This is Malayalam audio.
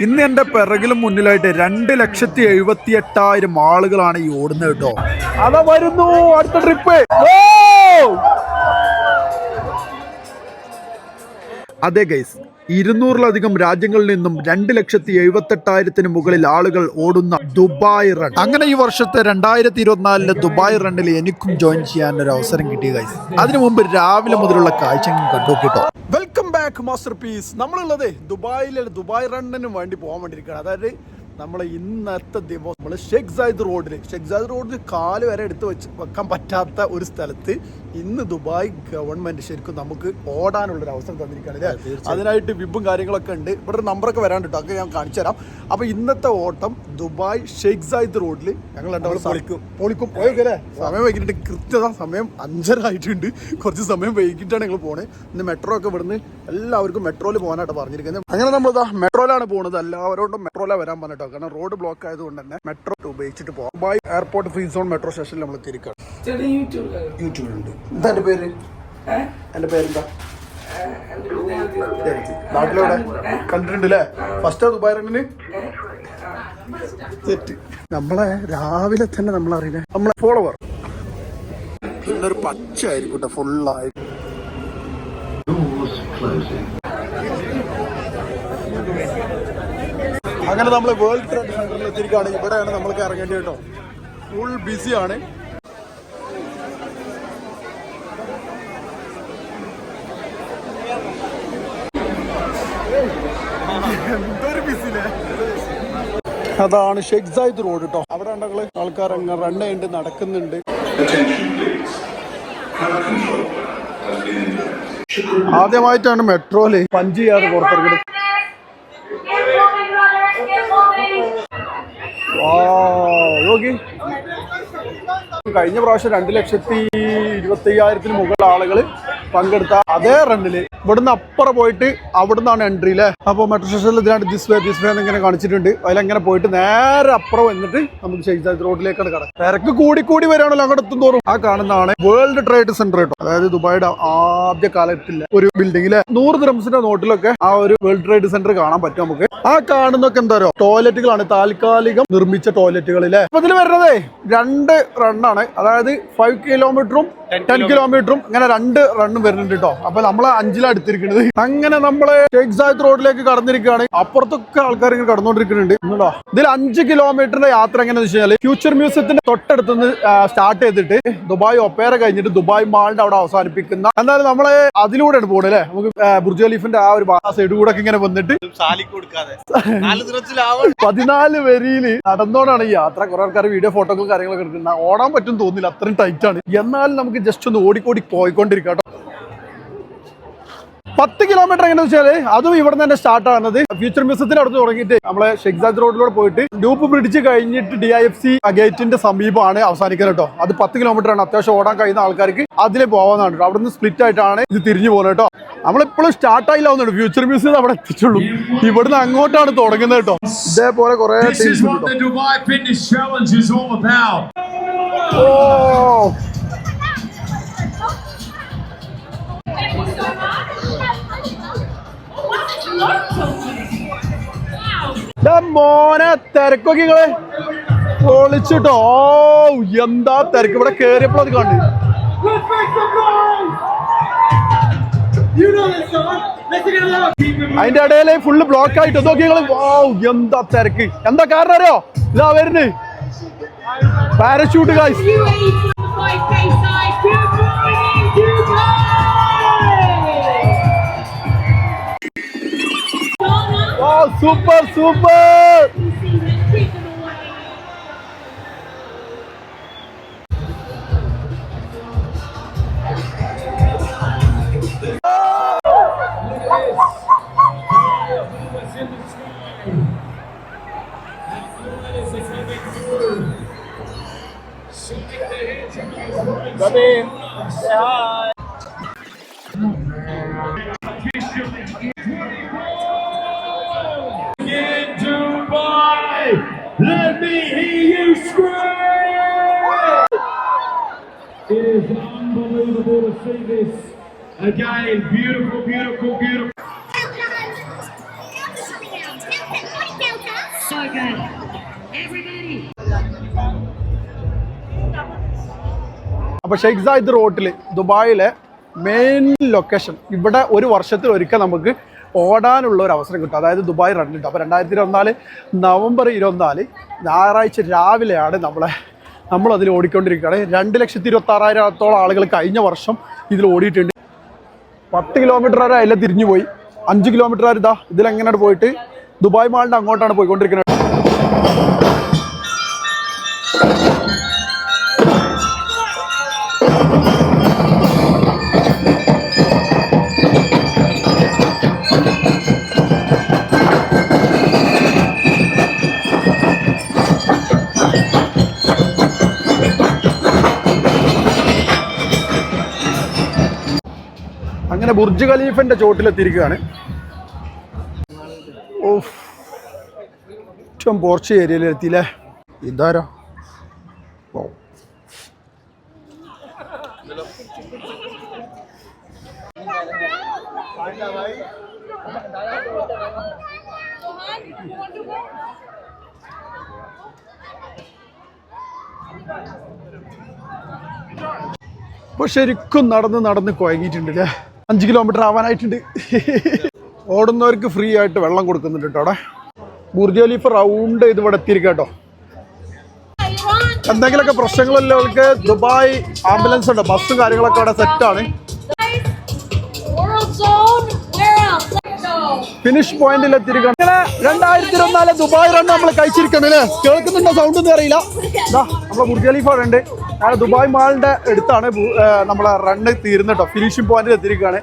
ഇന്ന് എന്റെ പിറകിലും മുന്നിലായിട്ട് രണ്ട് ലക്ഷത്തി എഴുപത്തി എട്ടായിരം ആളുകളാണ് ഈ ഓടുന്നത് കേട്ടോ. അതാ വരുന്നു അടുത്ത ട്രിപ്പ് അതെ ഗൈസ് ഇരുന്നൂറിലധികം രാജ്യങ്ങളിൽ നിന്നും രണ്ട് ലക്ഷത്തി എഴുപത്തെട്ടായിരത്തിന് മുകളിൽ ആളുകൾ ഓടുന്ന ദുബായ് റൺ അങ്ങനെ ഈ വർഷത്തെ രണ്ടായിരത്തി ഇരുപത്തിനാലിലെ ദുബായ് റണ്ണിൽ എനിക്കും ജോയിൻ ചെയ്യാൻ ഒരു അവസരം കിട്ടിയ ഗൈസ് അതിനു മുമ്പ് രാവിലെ മുതലുള്ള കാഴ്ച കണ്ടു കേട്ടോ. വെൽക്കം ബാക്ക് മാസ്റ്റർ പീസ് നമ്മളുള്ളത് ദുബായിലെ ദുബായ് റണ്ണിനും വേണ്ടി പോകാൻ വേണ്ടിയിരിക്കുകയാണ്. അതായത് നമ്മൾ ഇന്നത്തെ ദിവസം നമ്മൾ ഷെഖ് സായിദ് റോഡിൽ ഷെഖ് സായിദ് റോഡിൽ കാൽ വരെ എടുത്ത് വെച്ച് വെക്കാൻ പറ്റാത്ത ഒരു സ്ഥലത്ത് ഇന്ന് ദുബായ് ഗവൺമെന്റ് ശരിക്കും നമുക്ക് ഓടാനുള്ള ഒരു അവസരം തന്നിരിക്കുകയാണ് അല്ലേ? അതിനായിട്ട് വിബും കാര്യങ്ങളൊക്കെ ഉണ്ട്. ഇവിടെ നമ്പറൊക്കെ വരാൻ കേട്ടോ. അതൊക്കെ ഞാൻ കാണിച്ചു തരാം. അപ്പോൾ ഇന്നത്തെ ഓട്ടം ദുബായ് ഷെഖ് സായിദ് റോഡിൽ ഞങ്ങൾ രണ്ടാളും പൊളിക്കും. പൊളിക്കും. പോയല്ലേ സമയം വൈകിട്ട് കൃത്യത സമയം അഞ്ചര ആയിട്ടുണ്ട്. കുറച്ച് സമയം വൈകിട്ടാണ് ഞങ്ങൾ പോണേ. ഇന്ന് മെട്രോ ഒക്കെ ഇവിടുന്ന് എല്ലാവർക്കും മെട്രോയിൽ പോകാനായിട്ട് പറഞ്ഞിരിക്കുന്നത്. അങ്ങനെ നമ്മൾ ഇതാ മെട്രോയിലാണ് പോകുന്നത് എല്ലാവരോടും മെട്രോയിലാണ് വരാൻ പറഞ്ഞിട്ടോ. കാരണം റോഡ് ബ്ലോക്ക് ആയതുകൊണ്ട് തന്നെ മെട്രോ ഉപയോഗിച്ചിട്ട് പോകാം Dubai airport free zone metro സ്റ്റേഷനിൽ നമ്മൾ തിരിക്കാം യൂട്യൂബിലുണ്ട് എന്താ എന്റെ പേര്? എന്റെ പേരെന്താ? നാട്ടിലെവിടെ? കണ്ടിട്ടുണ്ടല്ലേ? ഫസ്റ്റാ ഫസ്റ്റ് ദുബായ് രണ്ടിന് തെറ്റ്. നമ്മളെ രാവിലെ തന്നെ നമ്മൾ അറിയുന്നത് നമ്മളെ ഫോളോവർ പിന്നൊരു പച്ച ആയിരിക്കും ഫുള്ളായി അങ്ങനെ നമ്മൾ വേൾഡ് ട്രേഡ് സെന്ററിൽ എത്തിയിരിക്കുകയാണ് ഇവിടെയാണ് നമ്മൾക്ക് ഇറങ്ങേണ്ടത് കേട്ടോ. ഫുൾ ബിസിയാണ് എന്തൊരു ബിസിലെ അതാണ് ഷെഖ് സായിദ് റോഡ് കേട്ടോ അവിടെ ഉണ്ടെങ്കിൽ ആൾക്കാർ അങ്ങ് റൺ ചെയ്യുന്നുണ്ട് നടക്കുന്നുണ്ട്. ആദ്യമായിട്ടാണ് മെട്രോയിൽ പഞ്ച് ചെയ്യാതെ പുറത്തിറങ്ങുന്നത് നോക്കി കഴിഞ്ഞ പ്രാവശ്യം രണ്ട് ലക്ഷത്തി ഇരുപത്തി അയ്യായിരത്തിന് മുകളിൽ ആളുകൾ പങ്കെടുത്ത അതേ റണ്ണിൽ ഇവിടുന്ന് അപ്പുറം പോയിട്ട് അവിടുന്നാണ് എൻട്രി അല്ലേ അപ്പോൾ മെട്രോ സ്റ്റേഷനിൽ ഇതിനായിട്ട് ദിസ് വേ ദിസ് വേ എന്നിങ്ങനെ കാണിച്ചിട്ടുണ്ട്. അതിലങ്ങനെ പോയിട്ട് നേരെ അപ്പുറം വന്നിട്ട് നമുക്ക് ഷെയ്സാദ് റോഡിലേക്കാണ് കട. തിരക്ക് കൂടി കൂടി വരികയാണല്ലോ അങ്ങോട്ട് എത്തും തോറും. ആ കാണുന്നതാണ് വേൾഡ് ട്രേഡ് സെന്റർ കേട്ടോ അതായത് ദുബായിയുടെ ആദ്യ കാലത്തിലെ ഒരു ബിൽഡിംഗിലെ നൂറ് ദ്രംസിന്റെ നോട്ടിലൊക്കെ ആ ഒരു വേൾഡ് ട്രേഡ് സെന്റർ കാണാൻ പറ്റും നമുക്ക്. ആ കാണുന്നൊക്കെ എന്താ പറയുക ടോയ്ലറ്റുകളാണ് താൽക്കാലികം നിർമ്മിച്ച ടോയ്ലറ്റുകളിലെ അപ്പൊ ഇതിൽ വരുന്നതേ രണ്ട് റണ്ണാണ് അതായത് ഫൈവ് കിലോമീറ്ററും ടെൻ കിലോമീറ്ററും ഇങ്ങനെ രണ്ട് റണ്ണും വരുന്നുണ്ട് കേട്ടോ. അപ്പൊ നമ്മളെ അഞ്ചിലാണ് എടുത്തിരിക്കുന്നത് അങ്ങനെ നമ്മൾ സായിദ് റോഡിലേക്ക് കടന്നിരിക്കുകയാണ്. അപ്പുറത്തൊക്കെ ആൾക്കാർ ഇങ്ങനെ കടന്നുകൊണ്ടിരിക്കുന്നുണ്ട് എന്നുള്ളോ ഇതിൽ അഞ്ച് കിലോമീറ്ററിന്റെ യാത്ര എങ്ങനെയാന്ന് വെച്ച് കഴിഞ്ഞാൽ ഫ്യൂച്ചർ മ്യൂസിയത്തിന്റെ തൊട്ടടുത്ത് നിന്ന് സ്റ്റാർട്ട് ചെയ്തിട്ട് ദുബായ് ഒപ്പേര കഴിഞ്ഞിട്ട് ദുബായ് മാളിന്റെ അവിടെ അവസാനിപ്പിക്കുന്ന എന്നാലും നമ്മളെ അതിലൂടെയാണ് പോകുന്നത് അല്ലേ? നമുക്ക് ബുർജ് ഖലീഫിന്റെ ആ ഒരു സൈഡ് കൂടെ ഒക്കെ ഇങ്ങനെ വന്നിട്ട് പതിനാല് വരിയിൽ നടന്നോണ്ടാണ് ഈ യാത്ര. കുറെ ആൾക്കാർ വീഡിയോ ഫോട്ടോകളും കാര്യങ്ങളൊക്കെ എടുക്കുന്നത് ഓടാൻ പറ്റും തോന്നില്ല അത്രയും ടൈറ്റ് ആണ്. എന്നാലും നമുക്ക് ജസ്റ്റ് ഒന്ന് ഓടിക്കോടി പോയിക്കൊണ്ടിരിക്കാം പത്ത് കിലോമീറ്റർ എങ്ങനെ വെച്ചാൽ അതും ഇവിടെ നിന്ന് തന്നെ സ്റ്റാർട്ട് ആകുന്നത് ഫ്യൂച്ചർ മ്യൂസിയത്തിന്റെ അടുത്ത് തുടങ്ങിയിട്ട് നമ്മളെ ഷെക്സാദ് റോഡിലൂടെ പോയിട്ട് ഡ്യൂപ്പ് ബ്രിഡ്ജ് കഴിഞ്ഞിട്ട് ഡി ഐ എഫ് സി ഗേറ്റിന്റെ സമീപമാണ് അവസാനിക്കുന്നത് കേട്ടോ. അത് പത്ത് കിലോമീറ്റർ ആണ്. അത്യാവശ്യം ഓടാൻ കഴിയുന്ന ആൾക്കാർക്ക് അതിലെ പോകാവുന്നതാണ് കേട്ടോ. അവിടെ നിന്ന് സ്പ്ലിറ്റ് ആയിട്ടാണ് ഇത് തിരിഞ്ഞു പോകുന്നത് കേട്ടോ. നമ്മളിപ്പോഴും സ്റ്റാർട്ട് ഒന്നുണ്ട് ഫ്യൂച്ചർ മ്യൂസിയം അവിടെ എത്തിച്ചുള്ളൂ ഇവിടുന്ന് അങ്ങോട്ടാണ് തുടങ്ങുന്നത് കേട്ടോ. ഇതേപോലെ കുറെ This മോനെ തിരക്കൊക്കെ നിങ്ങൾ പൊളിച്ചിട്ടോ. എന്താ തിരക്ക്? ഇവിടെ കേറിയപ്പോൾ അത് കണ്ടു അതിന്റെ ഇടയിൽ ഫുള്ള് ബ്ലോക്ക് ആയിട്ട് നോക്കി നിങ്ങൾ എന്താ തിരക്ക്? എന്താ കാരണം അറിയോ? ഇതാ വരുന്നത്. പാരഷൂട്ട് കാഴ്ച Super, super! Come in. Say hi. It is unbelievable to see this. Again, beautiful, beautiful, beautiful. Something else. good. Everybody. അപ്പൊ ഷെയ്ഖ് സായിദ് റോട്ടിൽ ദുബായിലെ മെയിൻ ലൊക്കേഷൻ ഇവിടെ ഒരു വർഷത്തിൽ ഒരിക്കൽ നമുക്ക് ഓടാനുള്ള ഒരു അവസരം കിട്ടും. അതായത് ദുബായ് റൺ കിട്ടും അപ്പോൾ രണ്ടായിരത്തി ഇരുപത്തിനാല് നവംബർ ഇരുപത്തിനാല് ഞായറാഴ്ച രാവിലെയാണ് നമ്മളെ നമ്മളതിൽ ഓടിക്കൊണ്ടിരിക്കുകയാണ്. രണ്ട് ലക്ഷത്തി ഇരുപത്തി ആറായിരത്തോളം ആളുകൾ കഴിഞ്ഞ വർഷം ഇതിൽ ഓടിയിട്ടുണ്ട്. പത്ത് കിലോമീറ്റർ വരെ അതിലെ തിരിഞ്ഞു പോയി അഞ്ച് കിലോമീറ്റർ വരെ ഇതാ ഇതിലെങ്ങനെയാണ് പോയിട്ട്? ദുബായ് മാളിന്റെ അങ്ങോട്ടാണ് പോയിക്കൊണ്ടിരിക്കുന്നത്. അങ്ങനെ ബുർജ് ഖലീഫിന്റെ ചോട്ടിലെത്തിയിരിക്കുകയാണ്. ഓഫ് ഏറ്റവും പോർച്ച് ഏരിയയിലെത്തിയില്ലേ? ഇതാരോ? ഓ ഇപ്പൊ ശരിക്കും നടന്ന് നടന്ന് കുഴങ്ങിയിട്ടുണ്ട് അല്ലേ അഞ്ച് കിലോമീറ്റർ ആവാനായിട്ടുണ്ട്. ഓടുന്നവർക്ക് ഫ്രീ ആയിട്ട് വെള്ളം കൊടുക്കുന്നുണ്ട് കേട്ടോ അവിടെ. ബുർജ് ഖലീഫ് റൗണ്ട് ചെയ്ത് ഇവിടെ എത്തിയിരിക്കട്ടോ കേട്ടോ. എന്തെങ്കിലുമൊക്കെ അവൾക്ക് ദുബായ് ആംബുലൻസ് ഉണ്ട്. ബസ്സും കാര്യങ്ങളൊക്കെ അവിടെ സെറ്റാണ്. ഫിനിഷ് പോയിന്റിൽ എത്തിയിരിക്കണം രണ്ടായിരത്തി ഇരുപത്തിനാല് ദുബായ് റൺ നമ്മൾ കഴിച്ചിരിക്കണം അല്ലേ? കേൾക്കുന്നുണ്ടോ സൗണ്ട് ഒന്നും അറിയില്ല. നമ്മളെ ബുർജ് ഖലീഫ അവിടെ ഉണ്ട്. ദുബായ് മാളിന്റെ അടുത്താണ് നമ്മളെ റണ്ണ് തീരുന്നത് ഫിനിഷിംഗ് പോയിന്റിൽ എത്തിയിരിക്കുകയാണ്.